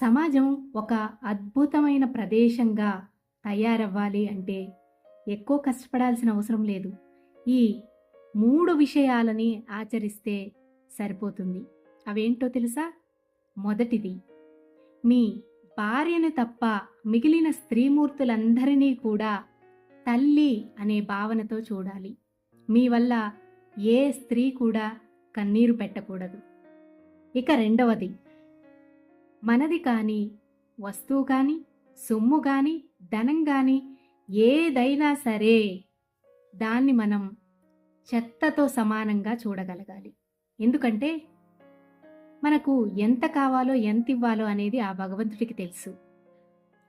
సమాజం ఒక అద్భుతమైన ప్రదేశంగా తయారవ్వాలి అంటే ఎక్కువ కష్టపడాల్సిన అవసరం లేదు. ఈ మూడు విషయాలని ఆచరిస్తే సరిపోతుంది. అవేంటో తెలుసా? మొదటిది మీ భార్యను తప్ప మిగిలిన స్త్రీమూర్తులందరినీ కూడా తల్లి అనే భావనతో చూడాలి. మీ వల్ల ఏ స్త్రీ కూడా కన్నీరు పెట్టకూడదు. ఇక రెండవది మనది కానీ వస్తువు కానీ సొమ్ము కానీ ధనం కానీ ఏదైనా సరే దాన్ని మనం చెత్తతో సమానంగా చూడగలగాలి. ఎందుకంటే మనకు ఎంత కావాలో ఎంత ఇవ్వాలో అనేది ఆ భగవంతుడికి తెలుసు.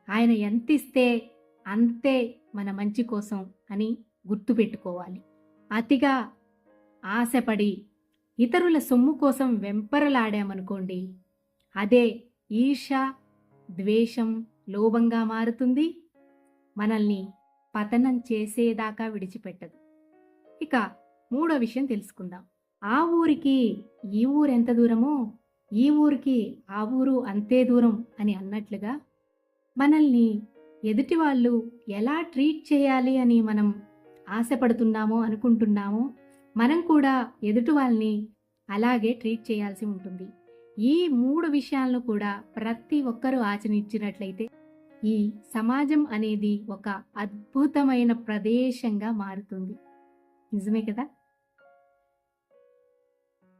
ఆయన ఎంత ఇస్తే అంతే మన మంచి కోసం అని గుర్తుపెట్టుకోవాలి అతిగా ఆశపడి ఇతరుల సొమ్ము కోసం వెంపరలాడామనుకోండి అదే ఈర్ష ద్వేషం లోభంగా మారుతుంది. మనల్ని పతనం చేసేదాకా విడిచిపెట్టదు. ఇక మూడో విషయం తెలుసుకుందాం. ఆ ఊరికి ఈ ఊరు ఎంత దూరమో ఈ ఊరికి ఆ ఊరు అంతే దూరం అని అన్నట్లుగా మనల్ని ఎదుటి వాళ్ళు ఎలా ట్రీట్ చేయాలి అని మనం ఆశపడుతున్నామో అనుకుంటున్నామో మనం కూడా ఎదుటి వాళ్ళని అలాగే ట్రీట్ చేయాల్సి ఉంటుంది. ఈ మూడు విషయాలను కూడా ప్రతి ఒక్కరూ ఆచరించినట్లయితే ఈ సమాజం అనేది ఒక అద్భుతమైన ప్రదేశంగా మారుతుంది. నిజమే కదా?